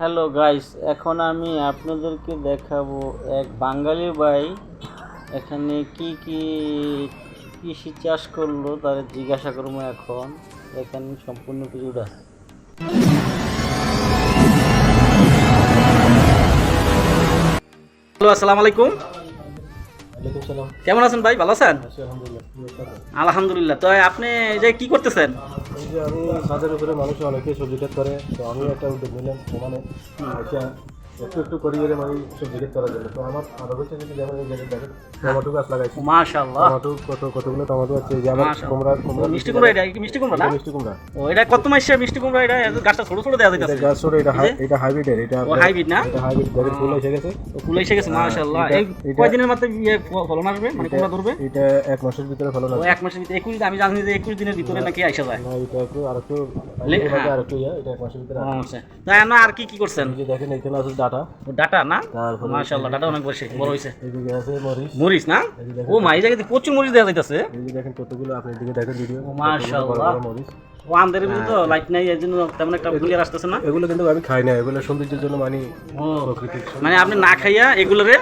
Hello guys এখন আমি আপনাদেরকে দেখাবো এক বাঙালি ভাই এখানে কি কি কৃষি চাষ করল তার জিজ্ঞাসা করব এখন। এখানে সম্পূর্ণ কিছুটা। হ্যালো, আসসালামু আলাইকুম। কেমন আছেন ভাই? ভালো আছেন? আলহামদুলিল্লাহ তো আপনি এই যে কি করতেছেন? এই যে আমি ছাদের উপরে মানুষ অনেকে সবজি করে তো আমি একটা উদ্যোগ নিলাম সমানে। একটু একটু করি করে মানে করার জন্য তো আমার আরও যেমন এই জায়গায় দেখেন টমেটো গাছ লাগাইছি। মাশাআল্লাহ। টমেটো কত কতগুলো টমেটো আছে যে আমার কুমড়া কুমড়া মিষ্টি কুমড়া এটা কি মিষ্টি কুমড়া না? মিষ্টি কুমড়া। ও এটা কত মাসে মিষ্টি কুমড়া এটা? গাছটা ছোট ছোট এটা যাইতেছে। গাছ ছোট এটা এটা হাইব্রিডের এটা ও হাইব্রিড না? এটা হাইব্রিড দেখেন ফুল এসে গেছে। ফুল এসে গেছে মাশাআল্লাহ। এই কয়দিনের মধ্যে ইয়ে ফলন আসবে? মানে কুমড়া ধরবে? এটা এক মাসের ভিতরে ফলন আছে এক মাসের ভিতরে একুশ আমি জানি যে একুশ দিনের ভিতরে নাকি আইসা যায়। না এটা একটু আর একটু। আর একটু ইয়ে এটা এক মাসের ভিতরে আচ্ছা। তাই আমরা আর কি কি করছেন? যে দেখেন এখানে আছে ডাটা? ডাটা না? মাশাআল্লাহ ডাটা অনেক বেশি বড় হয়েছে এদিকে আছে মরিচ। মরিচ না? এই যে দেখেন ও মা এই জায়গাতে প্রচুর মরিচ দেওয়া যাইতেছে। এই যে দেখেন কতগুলো আপনি এদিকে দেখেন ভিডিও মাশাআল্লাহ। মরিচ। ও আমাদের তো লাইট নাই এর জন্য তেমন একটা ক্লিয়ার আসতেছে না? এগুলো কিন্তু আমি খাই না এগুলো সৌন্দর্যের জন্য মানে মানে আপনি না খাইয়া এগুলোরে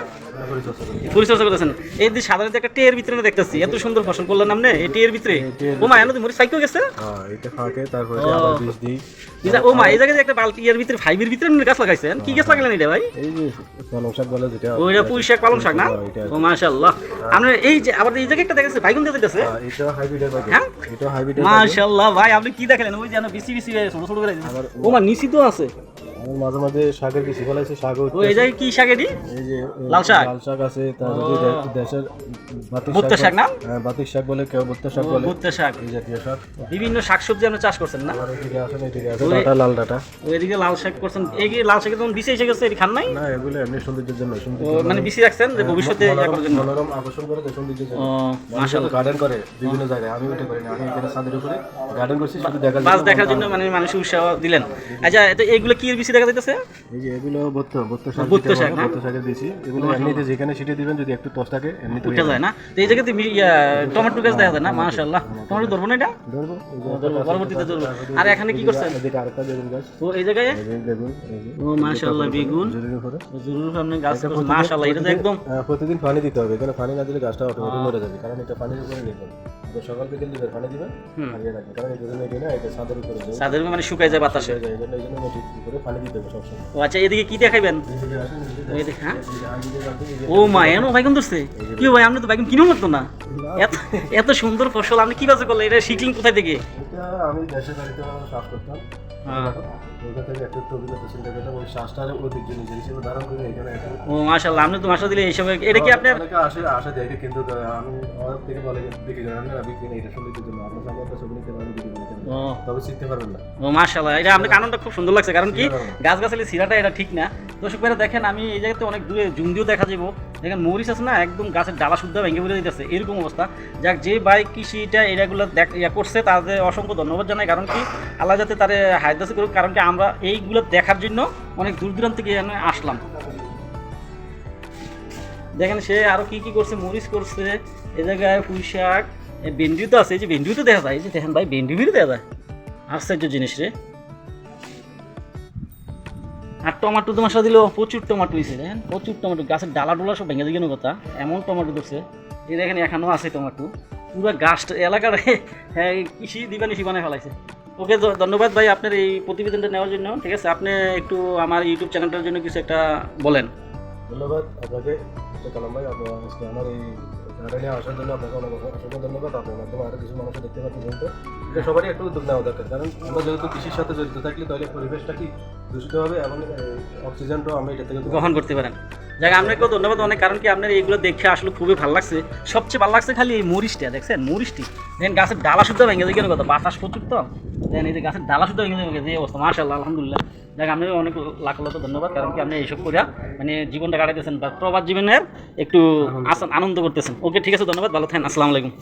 পরিচর্যা করি। পরিচর্যা করতেছেন। এই যে সাধারণত একটা টের ভিতরে দেখতেছি এত সুন্দর ফসল করলেন আপনি? এই টের ভিতরে? ও মা এনে মরিচ সাইকেল গেছে? হ্যাঁ এটা ফাঁকে তারপরে আবার বীজ দিই। ও মা এই জায়গায় একটা বালতি এর ভিতরে ফাইভের ভিতরে আপনি গাছ লাগাইছেন? কি গাছ লাগালেন এটা ভাই? এই যে পালং শাক বলে যেটা ওইটা পুঁই শাক পালং শাক না? হ্যাঁ, ও মাশাআল্লাহ। আমরা এই যে আবার এই জায়গায় একটা দেখেছে বাইগুন দিয়ে দিতেছে? হ্যাঁ, এটা হাইব্রিডের বাকি হ্যাঁ? এটা হাইব্রিডের মাশাআল্লাহ ভাই আপনি কি দেখালেন? ওই যেন বিসি বিসি ছোট ছোট করে ও মা নিচি তো আছে। আমি মাঝে মাঝে শাকের ফলাইছি শাক ও এই জায়গায় কি শাক এটি? এই যে লাল শাক? লাল শাক আছে তারপরে দেশের বাতিক শাক না? হ্যাঁ বাতিক শাক বলে কেউ ভুট্টা শাক বলে। ভুট্টা শাক। এই জাতীয় শাক। বিভিন্ন শাকসবজি আপনি চাষ করছেন না? আর এদিকে আছে না, এদিকে আছে ডাটা লাল ডাটা। এদিকে লাল শাক করছেন। এই যে লাল যখন বিসি এসে গেছে এটি খান নাই? না এগুলো এমনি সৌন্দর্যের জন্য সৌন্দর্য মানে বিসি রাখছেন যে ভবিষ্যতে করার জন্য? মনোরম আকর্ষণ করে তো সৌন্দর্যের জন্য। মাশাআল্লাহ। গার্ডেন করে বিভিন্ন জায়গায়। আমি ওটা করি না আমি এখানে ছাদের উপরে গার্ডেন করছি শুধু দেখার জন্য। দেখার জন্য মানে মানুষ উৎসাহ দিলেন। আচ্ছা তো এইগুলো কি বিসি দেখা যাইতেছে? এই যে এগুলো ভুট্টা ভুট্টা শাক দিতে শাক? ভুট্টা শাকের দিয়েছি। এগুলো এমনিতে যেখানে সিটে দিবেন যদি একটু টস থাকে এমনিতে উঠে যায় না? তো এই জায়গাতে টমেটো গাছ দেখা যায় না? মাশাআল্লাহ। টমেটো ধরবো না এটা? ধরবো। পরবর্তীতে ধরবো। আর এখানে কি করছেন? এদিকে আরেকটা বেগুন গাছ। তো এই জায়গায়? বেগুন ও মাশাআল্লাহ বেগুন। জরির আপনি গাছ মাশাআল্লাহ এটা তো একদম প্রতিদিন পানি দিতে হবে। এখানে পানি না দিলে গাছটা অটোমেটিক মরে যাবে কারণ এটা পানির উপরে নির্ভর। সকাল বিকেল দিবেন পানি দিবেন। হারিয়ে রাখবেন কারণ এই জন্য এটা না এটা ছাদের উপরে সাদের মানে শুকায় যায় বাতাসে। এই জন্য এই জন্য উপরে পানি ও আচ্ছা এদিকে কি দেখাইবেন? হ্যাঁ এই এই ও মা এনো বাইগুন ধরছে কি ভাই আপনি তো বাইগুন কিনো মতো না। এত এত সুন্দর ফসল আপনি কি বাজে করলেন? এটা শিখলেন কোথায় থেকে? আমি বাড়িতে করতাম। ও আপনি তো দিলে কি আপনার আসে আসে দেখে কিন্তু আমি থেকে বলে যে বিক্রি করেন না বিক্রি এটা সৌন্দর্যের জন্য আপনার সামনে একটা ছবি নিতে পারেন তবে পারবেন না। ও মাশাআল্লাহ। এটা আপনার কারণটা খুব সুন্দর লাগছে কারণ কি? গাছ গাছালি সিরাটা এটা ঠিক না। দর্শক ভাইরা দেখেন আমি এই জায়গাতে অনেক দূরে জুম দিয়েও দেখা যাব। দেখেন মরিচ আছে না একদম গাছের ডালা শুদ্ধ ভেঙে পড়ে দিতেছে। এরকম অবস্থা। যাক যে বাইক কৃষিটা এটাগুলো দেখ ইয়া করছে তাদের অসংখ্য ধন্যবাদ জানাই। কারণ কি? আল্লাহ যাতে হায়দাসি করুক কারণ কি আমরা এইগুলো দেখার জন্য অনেক দূর দূরান্ত থেকে এখানে আসলাম। দেখেন সে আরও কি কি করছে? মরিচ করছে এ জায়গায় পুঁই শাক ভেন্ডিও তো আছে যে ভেন্ডিও তো দেখা যায় যে দেখেন ভাই ভিড় দেখা যায়। আশ্চর্য জিনিস রে। আর টমাটো তো মশলা দিল, প্রচুর টমাটো হয়েছে দেখেন, প্রচুর টমাটো, গাছের ডালা ডোলা সব ভেঙে দিকে কথা। এমন টমাটো ধরছে। এই দেখেন, এখানেও আছে টমাটো। পুরো গাছটা এলাকার হ্যাঁ কৃষি দিবানিশি বানায় ফেলাইছে। ওকে ধন্যবাদ ভাই, আপনার এই প্রতিবেদনটা নেওয়ার জন্য। ঠিক আছে, আপনি একটু আমার ইউটিউব চ্যানেলটার জন্য কিছু একটা বলেন। ধন্যবাদ আপনাকে আমার এই আসার জন্য আপনাকে অনেক অসংখ্য ধন্যবাদ। আপনার মাধ্যমে আরও কিছু দেখতে পাচ্ছি কিন্তু এটা সবারই একটু উদ্যোগ নেওয়া দরকার। কারণ আমরা যেহেতু কৃষির সাথে জড়িত থাকলে তাহলে পরিবেশটা কি দূষিত হবে এবং অক্সিজেনটাও আমরা এটা থেকে গ্রহণ করতে পারেন। যাক, আপনাকেও ধন্যবাদ অনেক, কারণ কি আপনার এইগুলো দেখে আসলে খুবই ভালো লাগছে। সবচেয়ে ভালো লাগছে খালি এই মরিচটা, দেখছেন? মরিচটি। দেখেন গাছের ডালা শুদ্ধ ভেঙে দিয়ে কথা? বাতাস প্রচুর তো। দেখেন এই যে গাছের ডালা শুধু যে অবস্থা মার্শাল্লাহ আলহামদুলিল্লাহ। দেখ আমি অনেক লাখ লাখ ধন্যবাদ কারণ কি আপনি এইসব করে মানে জীবনটা কাটাইতেছেন বা প্রবাদ জীবনের একটু আসান আনন্দ করতেছেন। ওকে ঠিক আছে ধন্যবাদ ভালো থাকেন আসসালামু আলাইকুম।